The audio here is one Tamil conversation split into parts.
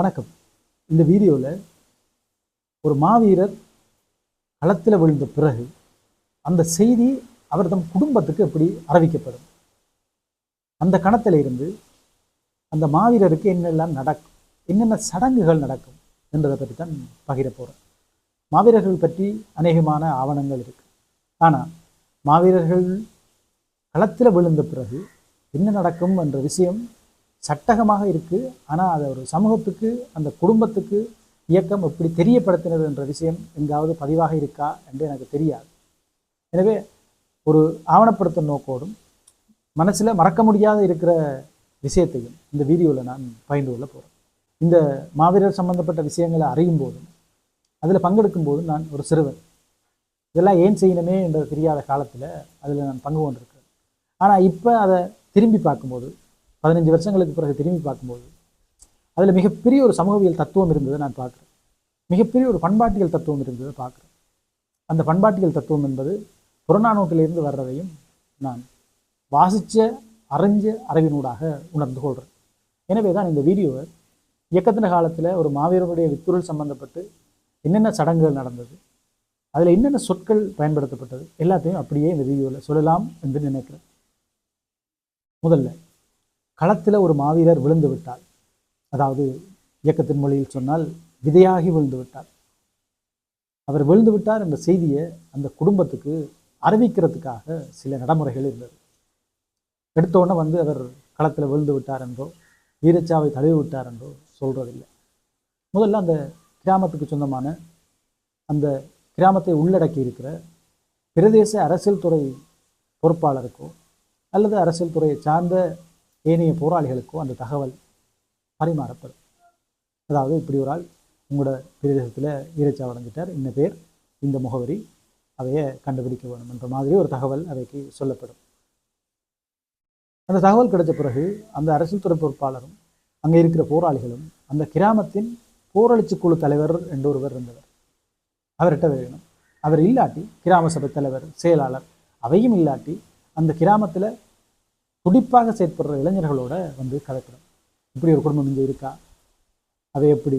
வணக்கம். இந்த வீடியோவில் ஒரு மாவீரர் களத்தில் விழுந்த பிறகு அந்த செய்தி அவர் தம் குடும்பத்துக்கு எப்படி அறிவிக்கப்படும்? அந்த கணத்தில் இருந்து அந்த மாவீரருக்கு என்னெல்லாம் நடக்கும் என்னென்ன சடங்குகள் நடக்கும் என்றதை பற்றி தான் பகிர போகிறேன் மாவீரர்கள் பற்றி அநேகமான ஆவணங்கள் இருக்கு. ஆனால் மாவீரர்கள் களத்தில் விழுந்த பிறகு என்ன நடக்கும் என்ற விஷயம் சட்டகமாக இருக்கு. ஆனால் அதை ஒரு சமூகத்துக்கு அந்த குடும்பத்துக்கு இயக்கம் எப்படி தெரியப்படுத்தினது என்ற விஷயம் எங்காவது பதிவாக இருக்கா என்று எனக்கு தெரியாது. எனவே ஒரு ஆவணப்படுத்தும் நோக்கோடும் மனசில் மறக்க முடியாத இருக்கிற விஷயத்தையும் இந்த வீடியோவில் நான் பகிர்ந்து கொள்ள போகிறேன் இந்த மாவீரர் சம்பந்தப்பட்ட விஷயங்களை அறியும் போதும் அதில் பங்கெடுக்கும் போதும் நான் ஒரு சிறுவன். இதெல்லாம் ஏன் செய்யணுமே என்றது தெரியாத காலத்தில் அதில் நான் பங்கு கொண்டிருக்கிறேன். ஆனால் இப்போ அதை திரும்பி பார்க்கும்போது பதினஞ்சு வருஷங்களுக்கு பிறகு திரும்பி பார்க்கும்போது அதில் மிகப்பெரிய ஒரு சமூகவியல் தத்துவம் இருந்ததை நான் பார்க்குறேன். மிகப்பெரிய ஒரு பண்பாட்டியல் தத்துவம் இருந்ததை பார்க்குறேன். அந்த பண்பாட்டியல் தத்துவம் என்பது புறநானூற்றிலிருந்து வர்றதையும் நான் வாசித்த அறிஞ்ச அறிவினூடாக உணர்ந்து கொள்கிறேன் எனவே தான் இந்த வீடியோவை இயக்கத்தின காலத்தில் ஒரு மாவீரனுடைய வித்துருள் சம்பந்தப்பட்டு என்னென்ன சடங்குகள் நடந்தது அதில் என்னென்ன சொற்கள் பயன்படுத்தப்பட்டது எல்லாத்தையும் அப்படியே இந்த வீடியோவில் சொல்லலாம் என்று நினைக்கிறேன். முதல்ல களத்தில் ஒரு மாவீரர் விழுந்து விட்டார். அதாவது இயக்கத்தின் மொழியில் சொன்னால் விதையாகி விழுந்து விட்டார். அவர் விழுந்து விட்டார் என்ற செய்தியை அந்த குடும்பத்துக்கு அறிவிக்கிறதுக்காக சில நடைமுறைகள் இருந்தது. எடுத்தோடனே வந்து அவர் களத்தில் விழுந்து விட்டார் என்றோ வீரச்சாவை தழுவி விட்டார் என்றோ சொல்கிறதில்லை முதல்ல அந்த கிராமத்துக்கு சொந்தமான அந்த கிராமத்தை உள்ளடக்கி இருக்கிற பிரதேச அரசியல் துறை பொறுப்பாளருக்கோ அல்லது அரசியல் துறையை சார்ந்த ஏனைய போராளிகளுக்கோ அந்த தகவல் பரிமாறப்படும். அதாவது இப்படி ஒரு ஆள் உங்களோட பிரதேசத்தில் வீரச்சாவு வழங்கிட்டார் இந்த பேர் இந்த முகவரி அவையை கண்டுபிடிக்க வேணும் என்ற மாதிரி ஒரு தகவல் அவைக்கு சொல்லப்படும். அந்த தகவல் கிடைச்ச பிறகு அந்த அரசியல் துறை பொறுப்பாளரும் அங்கே இருக்கிற போராளிகளும் அந்த கிராமத்தின் போராளிச்சு குழு தலைவர் என்று ஒருவர் இருந்தவர். அவர்கிட்ட வேணும். அவர் இல்லாட்டி கிராம சபை தலைவர் செயலாளர் அவையும் இல்லாட்டி அந்த கிராமத்தில் துடிப்பாக செயற்படுற இளைஞர்களோட வந்து கதைப்படும் இப்படி ஒரு குடும்பம் இங்கே இருக்கா? அதை எப்படி?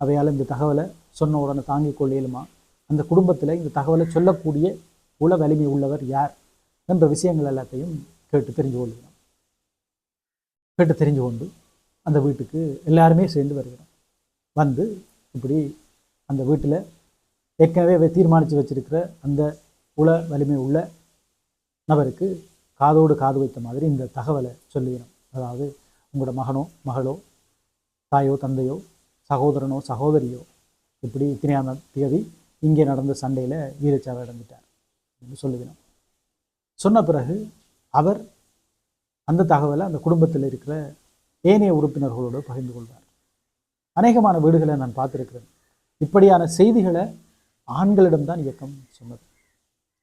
அவையால் இந்த தகவலை சொன்ன உடனே தாங்கிக் கொள்ளையிலுமா அந்த குடும்பத்தில் இந்த தகவலை சொல்லக்கூடிய உள வலிமை உள்ளவர் யார்? என்ற விஷயங்கள் எல்லாத்தையும் கேட்டு தெரிஞ்சு கொள்கிறோம். கேட்டு தெரிஞ்சு கொண்டு அந்த வீட்டுக்கு எல்லாருமே சேர்ந்து வருகிறோம். வந்து இப்படி அந்த வீட்டில் ஏற்கனவே தீர்மானித்து வச்சிருக்கிற அந்த உள வலிமை உள்ள நபருக்கு காதோடு காது வைத்த மாதிரி இந்த தகவலை சொல்லுகிறோம் அதாவது உங்களோட மகனோ மகளோ தாயோ தந்தையோ சகோதரனோ சகோதரியோ இப்படி இத்தனையாம் தேதி இங்கே நடந்த சண்டையில் வீரச்சாவை அடைஞ்சிட்டார் என்று சொல்லுகிறோம். சொன்ன பிறகு அவர் அந்த தகவலை அந்த குடும்பத்தில் இருக்கிற ஏனைய உறுப்பினர்களோடு பகிர்ந்து கொள்வார். அநேகமான வீடுகளை நான் பார்த்துருக்கிறேன். இப்படியான செய்திகளை ஆண்களிடம்தான் இயக்கம் சொன்னது.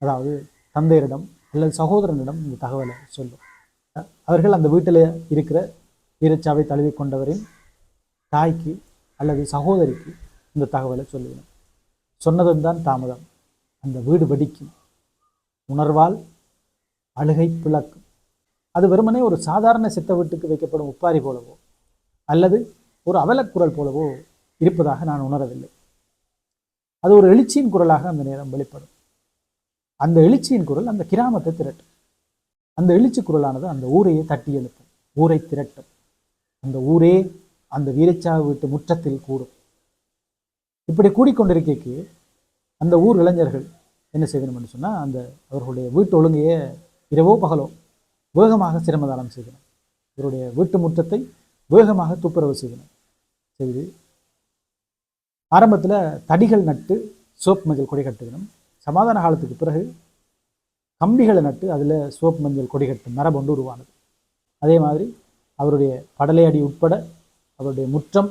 அதாவது தந்தையரிடம் அல்லது சகோதரனிடம் இந்த தகவலை சொல்லும் அவர்கள் அந்த வீட்டில் இருக்கிற வீரச்சாவை தழுவி கொண்டவரின் தாய்க்கு அல்லது சகோதரிக்கு இந்த தகவலை சொல்லுவேன் சொன்னதும் தான் தாமதம். அந்த வீடு வெடிக்கும். உணர்வால் அழுகை பிளக்கும். அது வெறுமனே ஒரு சாதாரண சித்த வீட்டுக்கு வைக்கப்படும் உப்பாரி போலவோ அல்லது ஒரு அவலக்குரல் போலவோ இருப்பதாக நான் உணரவில்லை. அது ஒரு எழுச்சியின் குரலாக அந்த நேரம் வெளிப்படும். அந்த எழுச்சியின் குரல் அந்த கிராமத்தை திரட்டும். அந்த எழுச்சி குரலானது அந்த ஊரையே தட்டி எழுப்பும். ஊரை திரட்டும். அந்த ஊரே அந்த வீரச்சாவு வீட்டு முற்றத்தில் கூடும். இப்படி கூடிக்கொண்டிருக்கைக்கு அந்த ஊர் இளைஞர்கள் என்ன செய்யணும்னு சொன்னால் அந்த அவர்களுடைய வீட்டு ஒழுங்கையே இரவோ பகலோ வேகமாக சிரமதானம் செய்யணும் இவருடைய வீட்டு முற்றத்தை வேகமாக துப்புரவு செய்யணும் செய்து ஆரம்பத்தில் தடிகள் நட்டு சோப் மஞ்சள் கொடி கட்டுக்கணும் சமாதான காலத்துக்கு பிறகு கம்பிகளை நட்டு அதில் சிவப்பு மஞ்சள் கொடி கட்டும் மரபு ஒன்று உருவானது. அதே மாதிரி அவருடைய படலையடி உட்பட அவருடைய முற்றம்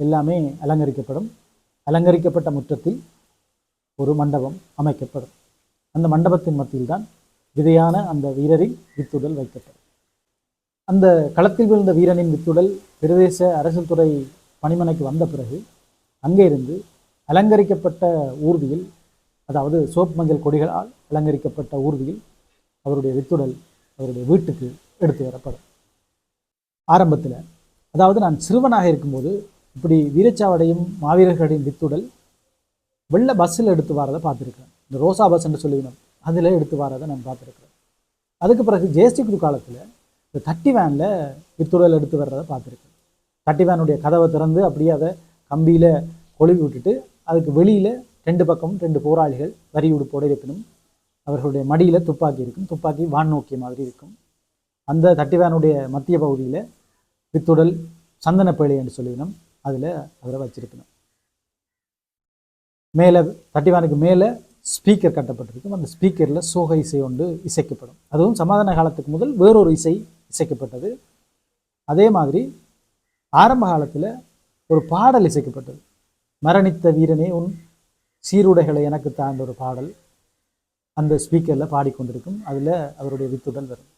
எல்லாமே அலங்கரிக்கப்படும். அலங்கரிக்கப்பட்ட முற்றத்தில் ஒரு மண்டபம் அமைக்கப்படும். அந்த மண்டபத்தின் மத்தியில் தான் விதையான அந்த வீரரின் வித்துடல் வைக்கப்படும். அந்த களத்தில் விழுந்த வீரனின் வித்துடல் பிரதேச அரசியல் துறை பணிமனைக்கு வந்த பிறகு அங்கே இருந்து அலங்கரிக்கப்பட்ட ஊர்தியில் அதாவது சோப் மஞ்சள் கொடிகளால் அலங்கரிக்கப்பட்ட ஊர்தியில் அவருடைய வித்துடல் அவருடைய வீட்டுக்கு எடுத்து வரப்படும். ஆரம்பத்தில் அதாவது நான் சிறுவனாக இருக்கும்போது இப்படி வீரச்சாவடையும் மாவீரர்களின் வித்துடல் வெள்ள பஸ்ஸில் எடுத்து வரதை பார்த்துருக்கேன் இந்த ரோசா பஸ்ன்னு சொல்லிக்கணும் அதில் எடுத்து வரதை நான் பார்த்துருக்குறேன். அதுக்கு பிறகு ஜேஸ்டி குரு காலத்தில் இந்த தட்டி வேனில் வித்துடல் எடுத்து வர்றதை பார்த்துருக்கேன். தட்டி வேனுடைய கதவை திறந்து அப்படியே அதை கம்பியில் கொழுவி விட்டுட்டு அதுக்கு வெளியில் ரெண்டு பக்கமும் ரெண்டு போராளிகள் வரி உடுப்போடு இருப்பினும் அவர்களுடைய மடியில் துப்பாக்கி இருக்கும். துப்பாக்கி வான் நோக்கிய மாதிரி இருக்கும். அந்த தட்டிவானுடைய மத்திய பகுதியில் வித்துடல் சந்தனப்பேழை என்று சொல்லினோம் அதில் அவரை வச்சிருக்கணும். மேலே தட்டிவானுக்கு மேலே ஸ்பீக்கர் கட்டப்பட்டிருக்கும். அந்த ஸ்பீக்கரில் சோக இசை ஒன்று இசைக்கப்படும். அதுவும் சமாதான காலத்துக்கு முதல் வேறொரு இசை இசைக்கப்பட்டது. அதே மாதிரி ஆரம்ப காலத்தில் ஒரு பாடல் இசைக்கப்பட்டது. மரணித்த வீரனே உன் சீருடைகளை எனக்கு தாழ்ந்த ஒரு பாடல் அந்த ஸ்பீக்கரில் பாடிக்கொண்டிருக்கும். அதில் அவருடைய வித்துடல் வரும்.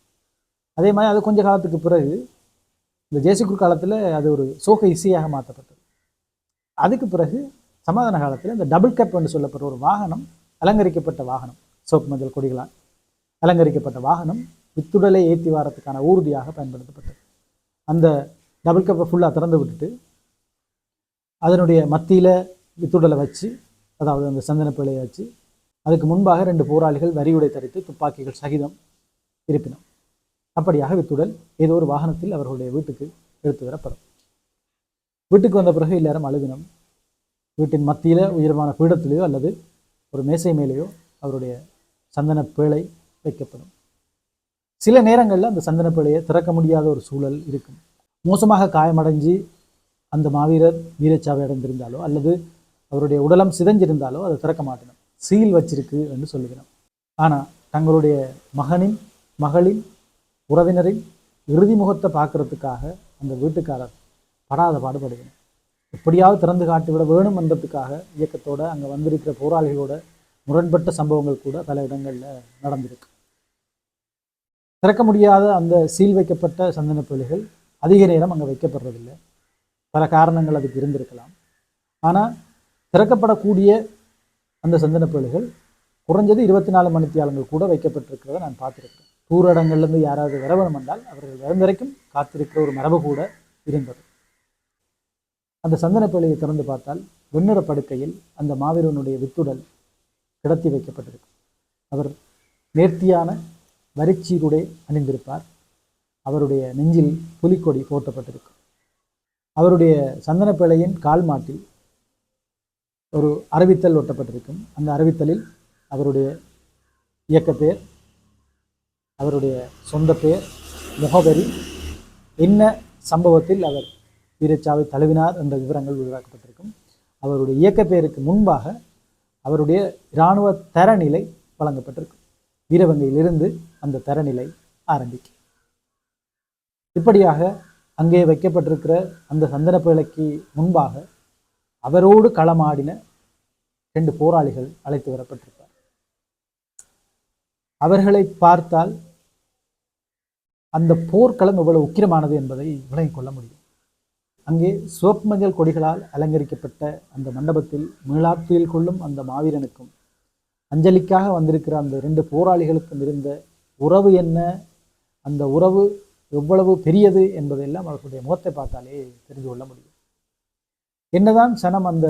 அதே மாதிரி அது கொஞ்ச காலத்துக்கு பிறகு இந்த ஜேசுகுரு காலத்தில் அது ஒரு சோக இசையாக மாற்றப்பட்டது. அதுக்கு பிறகு சமாதான காலத்தில் இந்த டபுள் கப் என்று சொல்லப்படுற ஒரு வாகனம் அலங்கரிக்கப்பட்ட வாகனம் சோப்பு மஞ்சள் கொடிகளால் அலங்கரிக்கப்பட்ட வாகனம் வித்துடலை ஏற்றி வாரத்துக்கான ஊர்தியாக பயன்படுத்தப்பட்டது. அந்த டபுள் கப்பை ஃபுல்லாக திறந்து விட்டுட்டு அதனுடைய மத்தியில் வித்துடலை வச்சு அதாவது அந்த சந்தன பிள்ளையாச்சு. வச்சு அதுக்கு முன்பாக ரெண்டு போராளிகள் வரியுடை தரித்து துப்பாக்கிகள் சகிதம் இருப்பினும். அப்படியாக வித்துடல் ஏதோ ஒரு வாகனத்தில் அவர்களுடைய வீட்டுக்கு எடுத்து வரப்படும். வீட்டுக்கு வந்த பிறகு எல்லாரும் அழுதினம் வீட்டின் மத்தியில் உயர்வான பீடத்திலேயோ அல்லது ஒரு மேசை மேலேயோ அவருடைய சந்தன பேழை வைக்கப்படும். சில நேரங்களில் அந்த சந்தன பேழையை திறக்க முடியாத ஒரு சூழல் இருக்கும். மோசமாக காயமடைஞ்சு அந்த மாவீரர் வீரச்சாவை அடைந்திருந்தாலோ அல்லது அவருடைய உடலம் சிதைஞ்சிருந்தாலோ அதை திறக்க மாட்டணும். சீல் வச்சிருக்கு என்று சொல்லுகிறோம். ஆனால் தங்களுடைய மகனின் மகளின் உறவினரின் இறுதி முகத்தை பார்க்கறதுக்காக அந்த வீட்டுக்காரர் படாத பாடுபடுகிறார். எப்படியாவது திறந்து காட்டிவிட வேணும் என்றதுக்காக இயக்கத்தோட அங்கே வந்திருக்கிற போராளிகளோட முரண்பட்ட சம்பவங்கள் கூட பல இடங்களில் நடந்திருக்கு. திறக்க முடியாத அந்த சீல் வைக்கப்பட்ட சந்தன பிள்ளைகள் அதிக நேரம் அங்கே வைக்கப்படுறதில்லை. பல காரணங்கள் அதுக்கு இருந்திருக்கலாம். ஆனால் திறக்கப்படக்கூடிய அந்த சந்தன பிள்ளைகள் குறைஞ்சது இருபத்தி நாலு மணித்தியாலங்கள் கூட வைக்கப்பட்டிருக்கிறத நான் பார்த்துருக்கேன் தூரடங்கள்லேருந்து யாராவது வர வேணும் என்றால் அவர்கள் வரும் வரைக்கும் காத்திருக்கிற ஒரு மரபு கூட இருந்தது. அந்த சந்தன பேழையை திறந்து பார்த்தால் வெண்ணிற படுக்கையில் அந்த மாவீரனுடைய வித்துடல் கிடத்தி வைக்கப்பட்டிருக்கும். அவர் நேர்த்தியான வரிச்சீருடை அணிந்திருப்பார். அவருடைய நெஞ்சில் புலிக்கொடி போர்த்தப்பட்டிருக்கும் அவருடைய சந்தன பிள்ளையின் கால் மாட்டில் ஒரு அறிவித்தல் ஒட்டப்பட்டிருக்கும். அந்த அறிவித்தலில் அவருடைய இயக்க பேர் அவருடைய சொந்த பெயர் முகவரி என்ன சம்பவத்தில் அவர் வீரச்சாவை தழுவினார் என்ற விவரங்கள் உருவாக்கப்பட்டிருக்கும். அவருடைய இயக்க பெயருக்கு முன்பாக அவருடைய இராணுவ தரநிலை வழங்கப்பட்டிருக்கும். வீரவங்கையிலிருந்து அந்த தரநிலை ஆரம்பிக்கும். இப்படியாக அங்கே வைக்கப்பட்டிருக்கிற அந்த சந்தன பிழைக்கு முன்பாக அவரோடு களமாடின ரெண்டு போராளிகள் அழைத்து வரப்பட்டிருப்பார். அவர்களை பார்த்தால் அந்த போர்க்களம் எவ்வளவு உக்கிரமானது என்பதை விளங்கிக் கொள்ள முடியும். அங்கே சிவப்பு மஞ்சள் கொடிகளால் அலங்கரிக்கப்பட்ட அந்த மண்டபத்தில் மீளாத்துயில் கொள்ளும் அந்த மாவீரனுக்கும் அஞ்சலிக்காக வந்திருக்கிற அந்த ரெண்டு போராளிகளுக்கும் இருந்த உறவு என்ன? அந்த உறவு எவ்வளவு பெரியது என்பதையெல்லாம் அவர்களுடைய முகத்தை பார்த்தாலே தெரிந்து கொள்ள முடியும். என்னதான் சனம் அந்த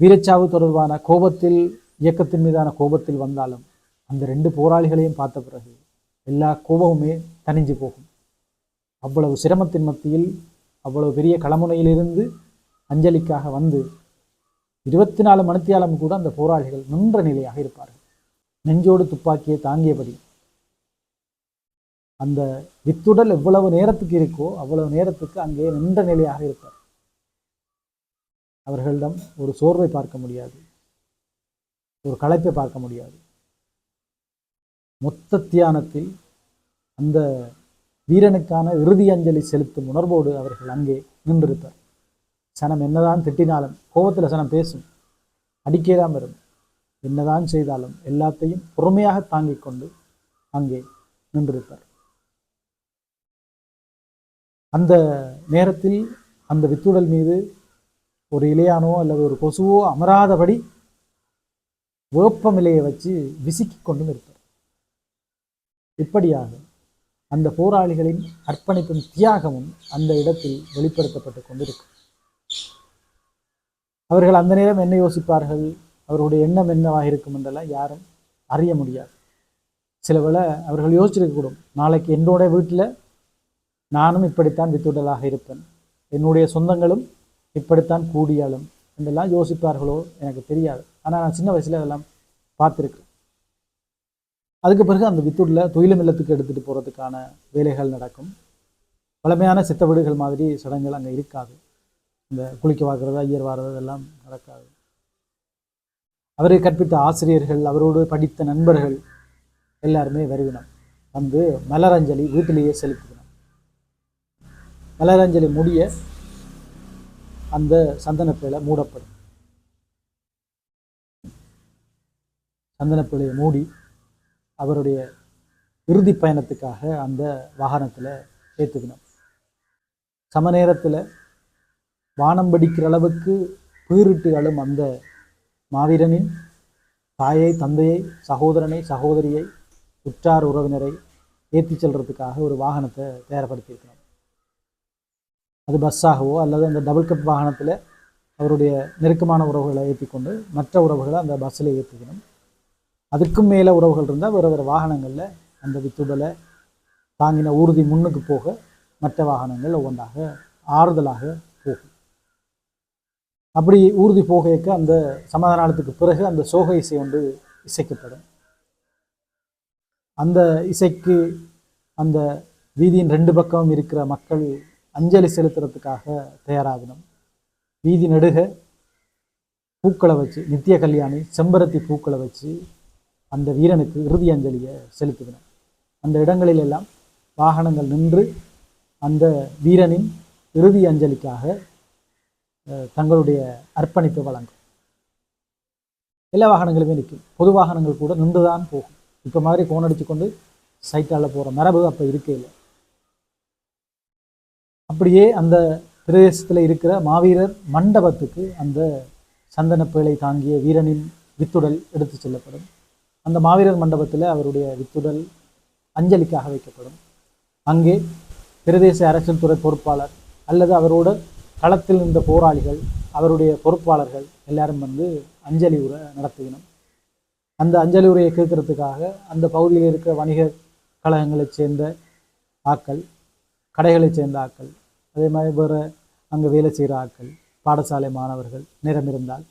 வீரச்சாவு தொடர்பான கோபத்தில் இயக்கத்தின் மீதான கோபத்தில் வந்தாலும் அந்த ரெண்டு போராளிகளையும் பார்த்த பிறகு எல்லா கோபமுமே தணிஞ்சு போகும். அவ்வளவு சிரமத்தின் மத்தியில் அவ்வளவு பெரிய களமுனையிலிருந்து அஞ்சலிக்காக வந்து இருபத்தி நாலு மணித்தியாலம் கூட அந்த போராளிகள் நின்ற நிலையாக இருப்பார்கள். நெஞ்சோடு துப்பாக்கியை தாங்கியபடி. அந்த வித்துடல் எவ்வளவு நேரத்துக்கு இருக்கோ அவ்வளவு நேரத்துக்கு அங்கே நின்ற நிலையாக இருப்பார் அவர்களிடம் ஒரு சோர்வை பார்க்க முடியாது. ஒரு களைப்பை பார்க்க முடியாது. மொத்த தியானத்தில் அந்த வீரனுக்கான இறுதி அஞ்சலி செலுத்தும் உணர்வோடு அவர்கள் அங்கே நின்றிருப்பார். சனம் என்னதான் திட்டினாலும் கோபத்தில் சனம் பேசும். அடிக்கே தான் வரும். என்னதான் செய்தாலும் எல்லாத்தையும் பொறுமையாக தாங்கிக் கொண்டு அங்கே நின்றிருப்பார். அந்த நேரத்தில் அந்த வித்துடல் மீது ஒரு இலையானோ அல்லது ஒரு கொசுவோ அமராதபடி வேப்பமிலையை வச்சு விசுக்கிக் கொண்டும் இருப்பார். இப்படியாக அந்த போராளிகளின் அர்ப்பணிப்பும் தியாகமும் அந்த இடத்தில் வெளிப்படுத்தப்பட்டு கொண்டிருக்கும். அவர்கள் அந்த நேரம் என்ன யோசிப்பார்கள்? அவர்களுடைய எண்ணம் என்னவாக இருக்கும் என்றெல்லாம் யாரும் அறிய முடியாது. சில வேளை அவர்கள் யோசிச்சிருக்கக்கூடும். நாளைக்கு என்னோட வீட்டில் நானும் இப்படித்தான் வித்துடலாக இருப்பேன். என்னுடைய சொந்தங்களும் இப்படித்தான் கூடியாலும் என்றெல்லாம் யோசிப்பார்களோ எனக்கு தெரியாது. ஆனால் நான் சின்ன வயசில் அதெல்லாம் பார்த்துருக்கேன். அதுக்கு பிறகு அந்த வித்துடில் தொழிலும் இல்லத்துக்கு எடுத்துகிட்டு போகிறதுக்கான வேலைகள் நடக்கும். பழமையான சித்த வீடுகள் மாதிரி சடங்குகள் அங்கே இருக்காது. இந்த குளிக்க வாக்குறது ஐயர் வாரதா இதெல்லாம் நடக்காது. அவரை கற்பித்த ஆசிரியர்கள் அவரோடு படித்த நண்பர்கள் எல்லாருமே வருவினம். வந்து மலரஞ்சலி வீட்டிலேயே செலுத்தினோம் மலரஞ்சலி முடிய அந்த சந்தனப்பேலை மூடப்படும். சந்தனப்பேலையை மூடி அவருடைய இறுதி பயணத்துக்காக அந்த வாகனத்தில் ஏற்றுக்கணும் சம நேரத்தில் வானம் படிக்கிற அளவுக்கு பீரிட்டு அழும் அந்த மாவீரனின் தாயை தந்தையை சகோதரனை சகோதரியை உற்றார் உறவினரை ஏற்றி செல்றதுக்காக ஒரு வாகனத்தை தயார்படுத்தியிருக்கணும். அது பஸ்ஸாகவோ அல்லது அந்த டபுள் கப் வாகனத்தில் அவருடைய நெருக்கமான உறவுகளை ஏற்றி கொண்டு மற்ற உறவுகளை அந்த பஸ்ஸில் ஏற்றிக்கணும் அதுக்கும் மேலே உறவுகள் இருந்தால் வேறு வேறு வாகனங்களில் அந்த வித்துடலை தாங்கின ஊர்தி முன்னுக்கு போக மற்ற வாகனங்கள் ஒவ்வொன்றாக ஆறுதலாக போகும். அப்படி ஊர்தி போகைக்கு அந்த சமாதானத்துக்கு பிறகு அந்த சோக இசை ஒன்று இசைக்கப்படும். அந்த இசைக்கு அந்த வீதியின் ரெண்டு பக்கமும் இருக்கிற மக்கள் அஞ்சலி செலுத்துறதுக்காக தயாராகணும். வீதி நடுக பூக்களை வச்சு நித்திய கல்யாணி செம்பருத்தி பூக்களை வச்சு அந்த வீரனுக்கு இறுதி அஞ்சலியை செலுத்துகிறோம். அந்த இடங்களில் எல்லாம் வாகனங்கள் நின்று அந்த வீரனின் இறுதி அஞ்சலிக்காக தங்களுடைய அர்ப்பணிப்பு வழங்கும். எல்லா வாகனங்களுமே நிற்கும். பொது வாகனங்கள் கூட நின்று தான் போகும். இப்போ மாதிரி கோன் அடிச்சு கொண்டு சைட்டால் போகிற மரபு அப்போ இருக்கே இல்லை. அப்படியே அந்த பிரதேசத்தில் இருக்கிற மாவீரர் மண்டபத்துக்கு அந்த சந்தன பேழை தாங்கிய வீரனின் வித்துடல் எடுத்து செல்லப்படும். அந்த மாவீரர் மண்டபத்தில் அவருடைய வித்துடல் அஞ்சலிக்காக வைக்கப்படும். அங்கே பிரதேச அரசியல் துறை பொறுப்பாளர் அல்லது அவரோட களத்தில் இருந்த போராளிகள் அவருடைய பொறுப்பாளர்கள் எல்லாரும் வந்து அஞ்சலி உரை நடத்துவினோம் அந்த அஞ்சலி உரையை கேட்கறதுக்காக அந்த பகுதியில் இருக்கிற வணிக கழகங்களைச் சேர்ந்த ஆக்கள் கடைகளைச் சேர்ந்த ஆக்கள் அதே மாதிரி வேறு அங்கே வேலை செய்கிற ஆக்கள் பாடசாலை மாணவர்கள் நேரம் இருந்தால்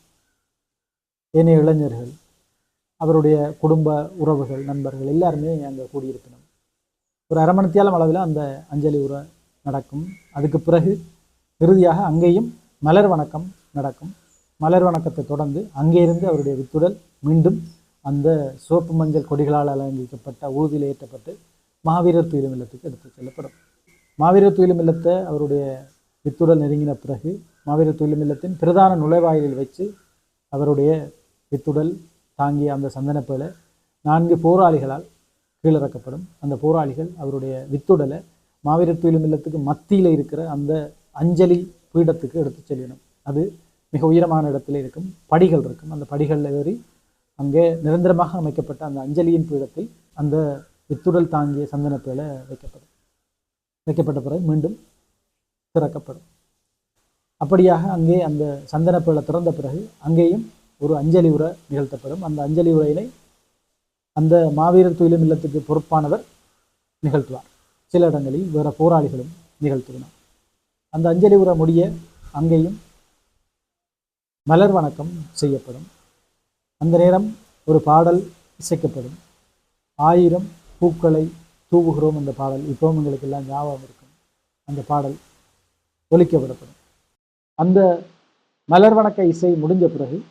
ஏனைய இளைஞர்கள் அவருடைய குடும்ப உறவுகள் நண்பர்கள் எல்லாருமே அங்கே கூடியிருக்கணும். ஒரு அரை மணித்தியாலம் அளவில் அந்த அஞ்சலி உரை நடக்கும். அதுக்கு பிறகு இறுதியாக அங்கேயும் மலர் வணக்கம் நடக்கும். மலர் வணக்கத்தை தொடர்ந்து அங்கேயிருந்து அவருடைய வித்துடல் மீண்டும் அந்த சிவப்பு மஞ்சள் கொடிகளால் அலங்கரிக்கப்பட்ட ஊதியில் ஏற்றப்பட்டு மாவீரர் துயிலும் எடுத்து செல்லப்படும். மாவீர துயிலும் இல்லத்தை அவருடைய வித்துடல் நெருங்கின பிறகு மாவீர துயிலும் இல்லத்தின் பிரதான நுழைவாயிலில் வச்சு அவருடைய வித்துடல் தாங்கிய அந்த சந்தனப்பேல நான்கு போராளிகளால் கீழிறக்கப்படும். அந்த போராளிகள் அவருடைய வித்துடலை மாவீர துயிலும் இல்லத்துக்கு மத்தியில் இருக்கிற அந்த அஞ்சலி பீடத்துக்கு எடுத்து செல்லணும் அது மிக உயரமான இடத்துல இருக்கும் படிகள் இருக்கும். அந்த படிகளில் ஏறி அங்கே நிரந்தரமாக அமைக்கப்பட்ட அந்த அஞ்சலியின் பீடத்தில் அந்த வித்துடல் தாங்கிய சந்தனப்பேல வைக்கப்படும். வைக்கப்பட்ட பிறகு மீண்டும் திறக்கப்படும். அப்படியாக அங்கே அந்த சந்தனப்பேலை திறந்த பிறகு அங்கேயும் ஒரு அஞ்சலி உரை நிகழ்த்தப்படும். அந்த அஞ்சலி உரையினை அந்த மாவீரர் துயிலும் இல்லத்துக்கு பொறுப்பானவர் நிகழ்த்துவார். சில இடங்களில் வேறு போராளிகளும் நிகழ்த்துவினார் அந்த அஞ்சலி உரை முடிய அங்கேயும் மலர் வணக்கம் செய்யப்படும். அந்த நேரம் ஒரு பாடல் இசைக்கப்படும். ஆயிரம் பூக்களை தூவுகிறோம் என்ற பாடல். இப்போவும் எங்களுக்கு எல்லாம் ஞாபகம் இருக்கும். அந்த பாடல் ஒலிக்கப்படப்படும். அந்த மலர் வணக்க இசை முடிஞ்ச பிறகு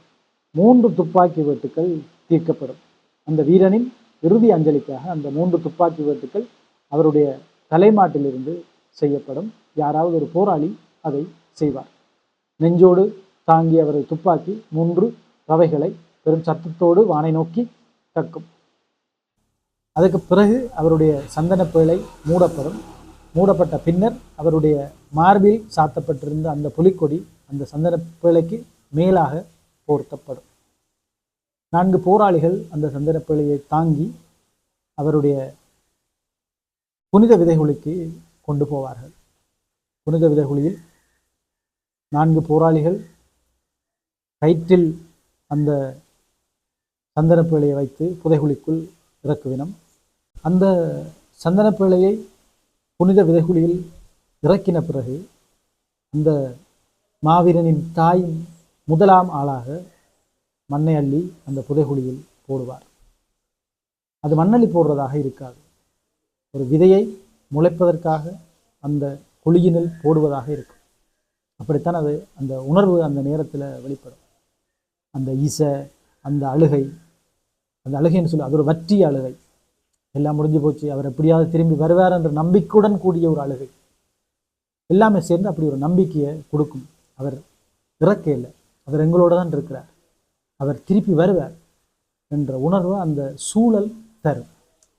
மூன்று துப்பாக்கி வெட்டுக்கள் தீர்க்கப்படும். அந்த வீரனின் இறுதி அஞ்சலிக்காக அந்த மூன்று துப்பாக்கி வெட்டுக்கள் அவருடைய தலைமாட்டிலிருந்து செய்யப்படும். யாராவது ஒரு போராளி அதை செய்வார். நெஞ்சோடு தாங்கி அவரை துப்பாக்கி மூன்று ரவைகளை பெரும் சத்தத்தோடு வானை நோக்கி கக்கும் அதுக்கு பிறகு அவருடைய சந்தனப்பேழை மூடப்படும். மூடப்பட்ட பின்னர் அவருடைய மார்பில் சாத்தப்பட்டிருந்த அந்த புலிக்கொடி அந்த சந்தனப்பேழைக்கு மேலாக போர்த்தப்படும். நான்கு போராளிகள் அந்த சந்தனப்பேழையை தாங்கி அவருடைய புனித விதைகுலிக்கு கொண்டு போவார்கள். புனித விதைகுலியில் நான்கு போராளிகள் கயிற்றில் அந்த சந்தனப்பேழையை வைத்து புதைகுழிக்குள் இறக்குவினம். அந்த சந்தனப்பேழையை புனித விதைகுழியில் இறக்கின பிறகு அந்த மாவீரனின் தாயின் முதலாம் ஆளாக மண்ணை அள்ளி அந்த புதைகுழியில் போடுவார். அது மண்ணள்ளி போடுறதாக இருக்காது. ஒரு விதையை முளைப்பதற்காக அந்த குழியினில் போடுவதாக இருக்கும். அப்படித்தான் அது அந்த உணர்வு அந்த நேரத்தில் வெளிப்படும். அந்த இசை அந்த அழுகை அந்த அழுகைன்னு சொல்லி அது ஒரு வற்றிய அழுகை. எல்லாம் முடிஞ்சு போச்சு. அவர் எப்படியாவது திரும்பி வருவார் என்ற நம்பிக்கையுடன் கூடிய ஒரு அழுகை. எல்லாமே சேர்ந்து அப்படி ஒரு நம்பிக்கையை கொடுக்கும். அவர் இறக்க இல்லை. அவர் எங்களோட தான் இருக்கிறார். அவர் திருப்பி வருவார் என்ற உணர்வை அந்த சூழல் தரும்.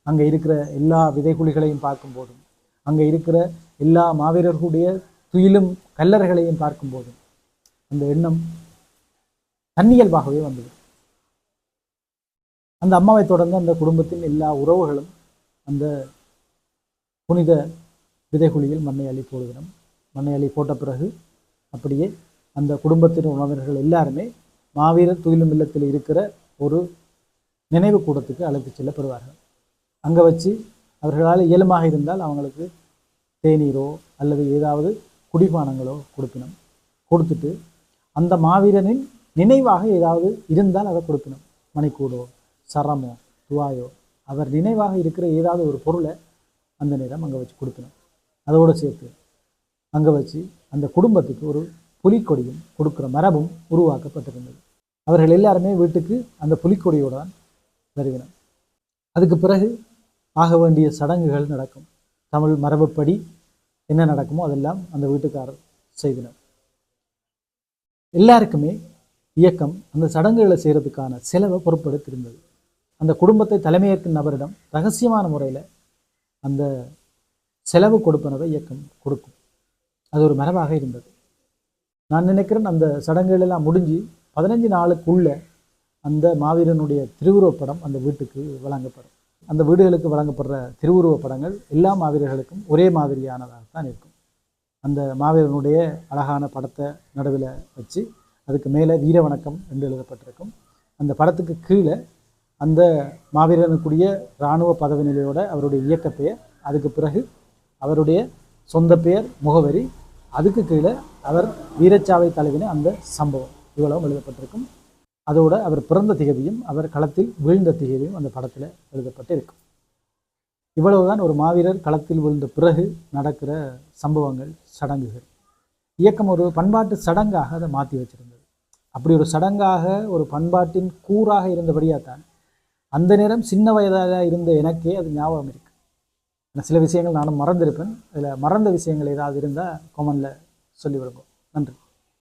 அங்கே இருக்கிற எல்லா விதைகுழிகளையும் பார்க்கும்போதும் அங்கே இருக்கிற எல்லா மாவீரர்களுடைய துயிலும் கல்லறைகளையும் பார்க்கும்போதும் அந்த எண்ணம் தன்னியல்பாகவே வந்தது. அந்த அம்மாவை தொடர்ந்து அந்த குடும்பத்தின் எல்லா உறவுகளும் அந்த புனித விதைகுழியில் மண்ணை அள்ளி போடுகிறோம். மண்ணை அள்ளி போட்ட பிறகு அப்படியே அந்த குடும்பத்தின் உணவினர்கள் எல்லாருமே மாவீரர் துயிலும் இல்லத்தில் இருக்கிற ஒரு நினைவு கூடத்துக்கு அழைத்து செல்லப்படுவார்கள். அங்கே வச்சு அவர்களால் இயலுமாக இருந்தால் அவங்களுக்கு தேநீரோ அல்லது ஏதாவது குடிபானங்களோ கொடுக்கணும் கொடுத்துட்டு அந்த மாவீரனின் நினைவாக ஏதாவது இருந்தால் அதை கொடுக்கணும் மணிக்கூடோ சரமோ துவாயோ அவர் நினைவாக இருக்கிற ஏதாவது ஒரு பொருளை அந்த நேரம் அங்கே வச்சு கொடுக்கணும். அதோடு சேர்த்து அங்கே வச்சு அந்த குடும்பத்துக்கு ஒரு புலிக்கொடியும் கொடுக்குற மரபும் உருவாக்கப்பட்டிருந்தது. அவர்கள் எல்லாருமே வீட்டுக்கு அந்த புலிக்கொடியோடு தான் அதுக்கு பிறகு ஆக வேண்டிய சடங்குகள் நடக்கும். தமிழ் மரபுப்படி என்ன நடக்குமோ அதெல்லாம் அந்த வீட்டுக்காரர் செய்தனர் எல்லாருக்குமே இயக்கம் அந்த சடங்குகளை செய்கிறதுக்கான செலவை பொறுப்படுத்திருந்தது அந்த குடும்பத்தை தலைமையேற்கும் நபரிடம் ரகசியமான முறையில் அந்த செலவு கொடுப்பனவை இயக்கம் கொடுக்கும். அது ஒரு மரபாக இருந்தது. நான் நினைக்கிறேன் அந்த சடங்குகள் எல்லாம் முடிஞ்சு பதினஞ்சு நாளுக்குள்ளே அந்த மாவீரனுடைய திருவுருவப்படம் அந்த வீட்டுக்கு வழங்கப்படும். அந்த வீடுகளுக்கு வழங்கப்படுற திருவுருவப் படங்கள் எல்லா மாவீரர்களுக்கும் ஒரே மாதிரியானதாக தான் இருக்கும். அந்த மாவீரனுடைய அழகான படத்தை நடுவில் வச்சு அதுக்கு மேலே வீர வணக்கம் என்று எழுதப்பட்டிருக்கும். அந்த படத்துக்கு கீழே அந்த மாவீரனுக்குரிய இராணுவ பதவி நிலையோட அவருடைய இயக்க பெயர் அதுக்கு பிறகு அவருடைய சொந்த பெயர் முகவரி அதுக்கு கீழே அவர் வீரச்சாவை தலைவின அந்த சம்பவம். இவ்வளவும் எழுதப்பட்டிருக்கும். அதோடு அவர் பிறந்த திகதியும் அவர் களத்தில் வீழ்ந்த திகதியும் அந்த படத்தில் எழுதப்பட்டு இருக்கும் இவ்வளவுதான் ஒரு மாவீரர் களத்தில் விழுந்த பிறகு நடக்கிற சம்பவங்கள் சடங்குகள். இயக்கம் ஒரு பண்பாட்டு சடங்காக அதை மாற்றி வச்சிருந்தது. அப்படி ஒரு சடங்காக ஒரு பண்பாட்டின் கூறாக இருந்தபடியாக தான் அந்த நேரம் சின்ன வயதாக இருந்த எனக்கே அது ஞாபகம் இருக்குது ஆனா சில விஷயங்கள் நானும் மறந்திருப்பேன். அதில் மறந்த விஷயங்கள் ஏதாவது இருந்தால் கொமனில் சொல்லி விடுங்க. நன்றி.